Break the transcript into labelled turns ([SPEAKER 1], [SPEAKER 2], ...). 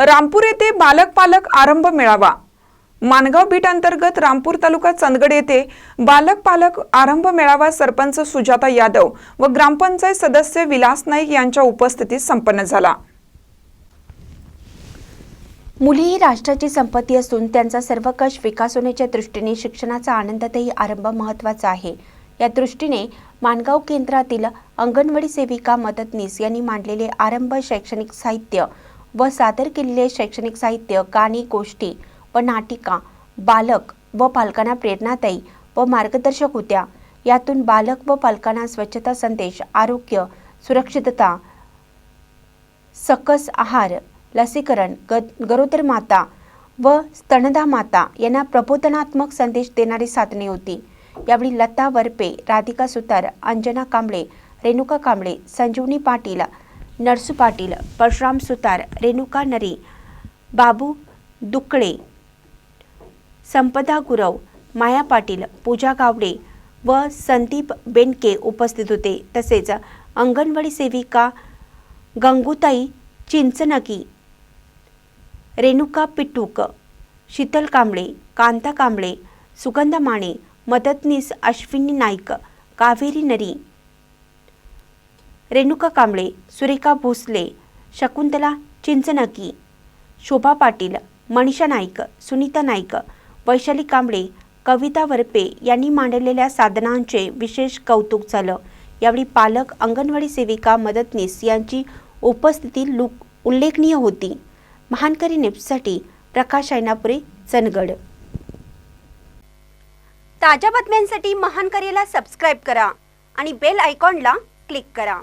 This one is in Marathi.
[SPEAKER 1] रामपूर येथे बालक पालक आरंभ मेळावा. मानगाव बीट अंतर्गत रामपूर तालुका चंदगड येथे बालक पालक आरंभ मेळावा सरपंच सुजाता यादव व ग्रामपंचायत सदस्य विलास नाईक यांच्या उपस्थितीत संपन्न झाला.
[SPEAKER 2] मुली ही राष्ट्राची संपत्ती असून त्यांचा सर्वकष विकास होण्याच्या दृष्टीने शिक्षणाचा आनंदातही आरंभ महत्त्वाचा आहे. या दृष्टीने माणगाव केंद्रातील अंगणवाडी सेविका मदतनीस यांनी मांडलेले आरंभ शैक्षणिक साहित्य व सादर केलेले शैक्षणिक साहित्य गाणी गोष्टी व नाटिका बालक व पालकांना प्रेरणादायी व मार्गदर्शक होत्या. यातून बालक व पालकांना स्वच्छता संदेश आरोग्य सुरक्षितता सकस आहार लसीकरण ग गरोदर माता व स्तनदा माता यांना प्रबोधनात्मक संदेश देणारी साधने होती. यावेळी लता वरपे राधिका सुतार अंजना कांबळे रेणुका कांबळे संजीवनी पाटील नरसू पाटील परशुराम सुतार रेणुका नरे बाबू दुकळे संपदा गुरव माया पाटील पूजा गावडे व संदीप बेंडके उपस्थित होते. तसेच अंगणवाडी सेविका गंगूताई चिंचनकी रेणुका पिटूक शीतल कांबळे कांता कांबळे सुगंधा माने मदतनीस अश्विनी नाईक कावेरी नरी रेणुका कांबळे सुरेखा भोसले शकुंतला चिंचनकी शोभा पाटील मनीषा नाईक सुनीता नाईक वैशाली कांबळे कविता वरपे यांनी मांडलेल्या साधनांचे विशेष कौतुक झालं. यावेळी पालक अंगणवाडी सेविका मदतनीस यांची उपस्थिती लुक उल्लेखनीय होती. महानकरी नेप्ससाठी प्रकाश ऐनापुरे चनगड ताज्या बातम्यांसाठी महानकरीला सबस्क्राईब करा आणि बेल आयकॉनला क्लिक करा.